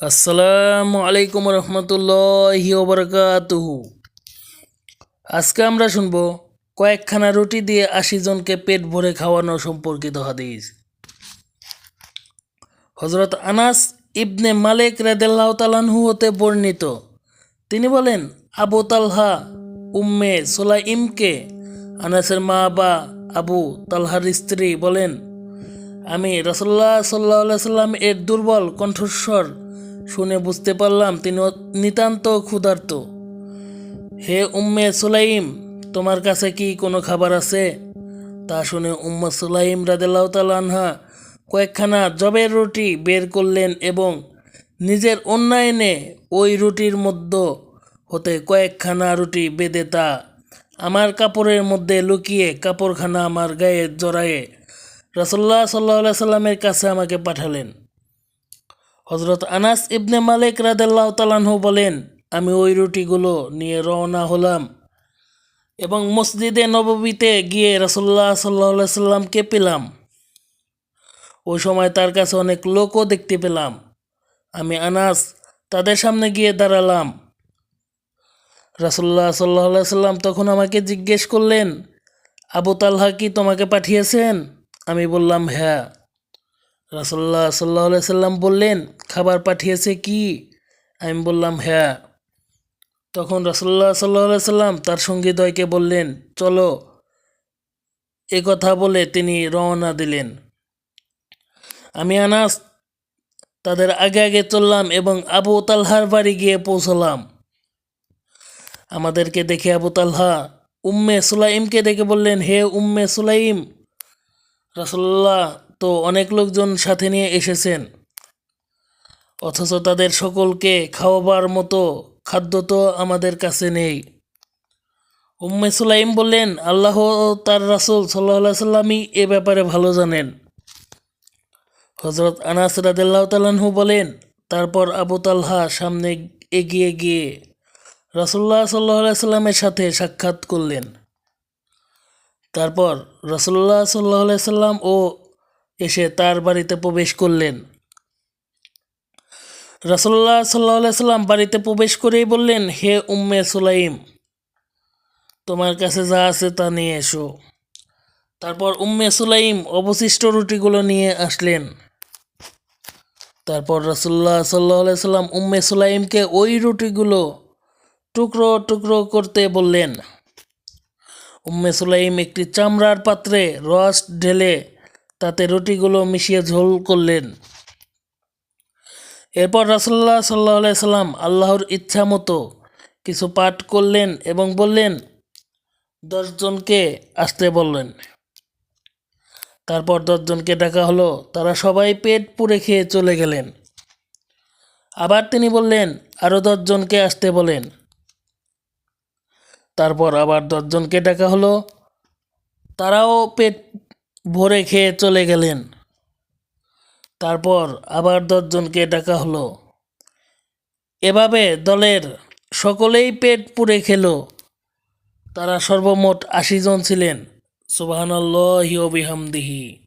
আসসালামু আলাইকুম রহমতুল্লাহি ওবরকাতুহু। আজকে আমরা শুনব, কয়েকখানা রুটি দিয়ে আশি জনকে পেট ভরে খাওয়ানো সম্পর্কিত হাদিস। হজরত আনাস ইবনে মালিক রেদেল্লাহ তালানহু হতে বর্ণিত। তিনি বলেন, আবু তালহা উম্মে সোলাইমকে আনাসের মা বা আবু তালহার স্ত্রী বলেন আমি রসল্লাহ সাল্লাহ সাল্লাম এর দুর্বল কণ্ঠস্বর শুনে বুঝতে পারলাম তিনি নিতান্ত ক্ষুধার্ত। হে উম্মে সুলাইম, তোমার কাছে কি কোনো খাবার আছে? তা শুনে উম্মে সুলাইম রাদেলাহ তালানহা কয়েকখানা জবের রুটি বের করলেন এবং নিজের অন্যায়নে ওই রুটির মধ্য হতে কয়েকখানা রুটি বেঁধে তা আমার কাপড়ের মধ্যে লুকিয়ে কাপড়খানা আমার গায়ে জড়ায়ে রসল্লাহ সাল্লাহ সাল্লামের কাছে আমাকে পাঠালেন। হজরত আনাস ইবনে মালিক রাদেল্লাহ তালানহু বলেন, আমি ওই রুটিগুলো নিয়ে রওনা হলাম এবং মসজিদে নববীতে গিয়ে রসল্লাহ সাল্লাহ সাল্লামকে পেলাম। ওই সময় তার কাছে অনেক লোকও দেখতে পেলাম। আমি আনাস, তাদের সামনে গিয়ে দাঁড়ালাম। রাসুল্লাহ সাল্লাহ সাল্লাম তখন আমাকে জিজ্ঞেস করলেন, আবু তালহা কি তোমাকে পাঠিয়েছেন? আমি বললাম হ্যাঁ। রাসুল্লাহ সাল্লাহ সাল্লাম বললেন, খাবার পাঠিয়েছে কি? আমি বললাম হ্যাঁ। তখন রাসুল্লাহ সাল্লাহ সাল্লাম তার সঙ্গীদয়কে বললেন, চলো। এ কথা বলে তিনি রওনা দিলেন। আমি আনাস তাদের আগে আগে চললাম এবং আবু তালহার বাড়ি গিয়ে পৌঁছলাম। আমাদেরকে দেখে আবু তালহা উম্মে সুলাইমকে দেখে বললেন, হে উম্মে সুলাইম রাসুল্লাহ তো অনেক লোকজন সাথে নিয়ে এসেছেন। অথচ তাদের সকলকে খাওয়াবার মতো খাদ্য তো আমাদের কাছে নেই। উম্মে সুলাইম বললেন, আল্লাহ তার রাসুল সাল্লাহ সাল্লামই এ ব্যাপারে ভালো জানেন। হজরত আনাস রাদেল্লাহ তালাহু বলেন, তারপর আবু তালহা সামনে এগিয়ে গিয়ে রাসুল্লাহ সাল্লাহ সাল্লামের সাথে সাক্ষাৎ করলেন। তারপর রসুল্লাহ সাল্লাহ সাল্লাম ও এসে তার বাড়িতে প্রবেশ করলেন। রসুল্লাহ সাল্লাহ সাল্লাম বাড়িতে প্রবেশ করেই বললেন, হে উম্মে সুলাইম, তোমার কাছে যা আছে তা নিয়ে এসো। তারপর উম্মে সুলাইম অবশিষ্ট রুটিগুলো নিয়ে আসলেন। তারপর রসুল্লাহ সাল্লাহ সাল্লাম উম্মে সুলাইমকে ওই রুটিগুলো টুকরো টুকরো করতে বললেন। উম্মে সুলাইম একটি চামড়ার পাত্রে রস ঢেলে তাতে রুটিগুলো মিশিয়ে ঝোল করলেন। এরপর রাসুল্লাহ সাল্লাহ সাল্লাম আল্লাহর ইচ্ছা মতো কিছু পাঠ করলেন এবং বললেন দশজনকে আসতে বললেন। তারপর দশজনকে ডাকা হলো, তারা সবাই পেট পুড়ে খেয়ে চলে গেলেন। আবার তিনি বললেন আরও দশজনকে আসতে বলেন। তারপর আবার দশজনকে ডাকা হলো। তারাও পেট ভরে খেয়ে চলে গেলেন। তারপর আবার দশজনকে ডাকা হলো। এভাবে দলের সকলেই পেট পুড়ে খেলো। তারা সর্বমোট আশি জন ছিলেন। সুবাহানাল্লাহি বিহামদিহি।